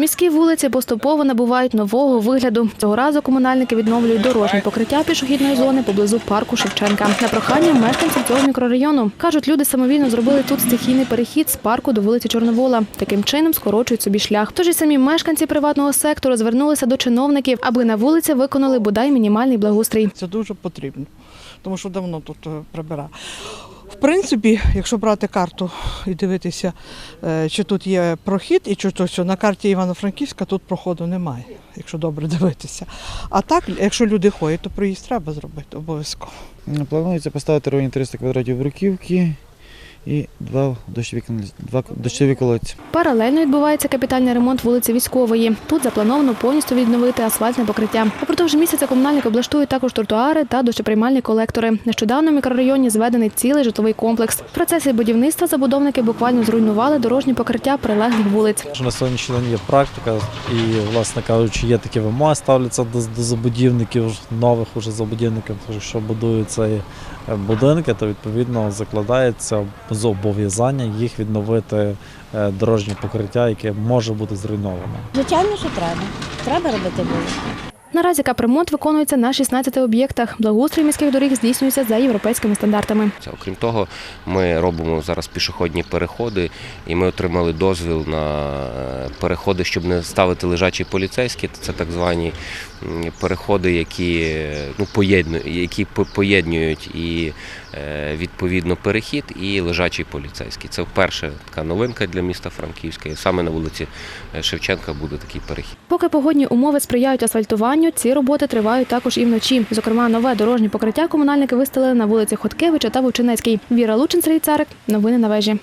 Міські вулиці поступово набувають нового вигляду. Цього разу комунальники відновлюють дорожнє покриття пішохідної зони поблизу парку Шевченка. На прохання мешканців цього мікрорайону кажуть, люди самовільно зробили тут стихійний перехід з парку до вулиці Чорновола. Таким чином скорочують собі шлях. Тож і самі мешканці приватного сектору звернулися до чиновників, аби на вулиці виконали бодай мінімальний благоустрій. Це дуже потрібно, тому що давно тут е, прибира. В принципі, якщо брати карту і дивитися, е, чи тут є прохід, і чи то що на карті Івано-Франківська тут проходу немає, якщо добре дивитися. А так, якщо люди ходять, то проїзд треба зробити обов'язково. Планується поставити районі 300 квадратів бруківки і два дощові, два дощові колодці. Паралельно відбувається капітальний ремонт вулиці Військової. Тут заплановано повністю відновити асфальтне покриття. Упродовж місяця комунальники облаштують також тротуари та дощоприймальні колектори. Нещодавно в мікрорайоні зведений цілий житловий комплекс. В процесі будівництва забудовники буквально зруйнували дорожні покриття прилеглих вулиць. На сьогоднішній день є практика, і, власне кажучи, є такі вимоги, ставляться до, до забудівників, нових уже забудівників, що будують ці е, будинки, то відповідно закладається зобов'язання їх відновити е, дорожнє покриття, яке може бути зруйноване. Звичайно, що треба. Треба робити вулиці. Наразі капремонт виконується на 16 об'єктах. Благоустрій міських доріг здійснюється за європейськими стандартами. Окрім того, ми робимо зараз пішохідні переходи, і ми отримали дозвіл на е, переходи, щоб не ставити лежачі поліцейські. Це так звані переходи, які ну поєднують, які поєднують і е, відповідно перехід, і лежачий поліцейський. Це вперше така новинка для міста Франківська. Саме на вулиці е, Шевченка буде такий перехід. Поки погодні умови сприяють асфальтуванню, ці роботи тривають також і вночі. Зокрема, нове дорожнє покриття комунальники виставили на вулиці Хоткевича та Вовчинецькій. Віра Лучин, Сергій Царик. Новини на вежі.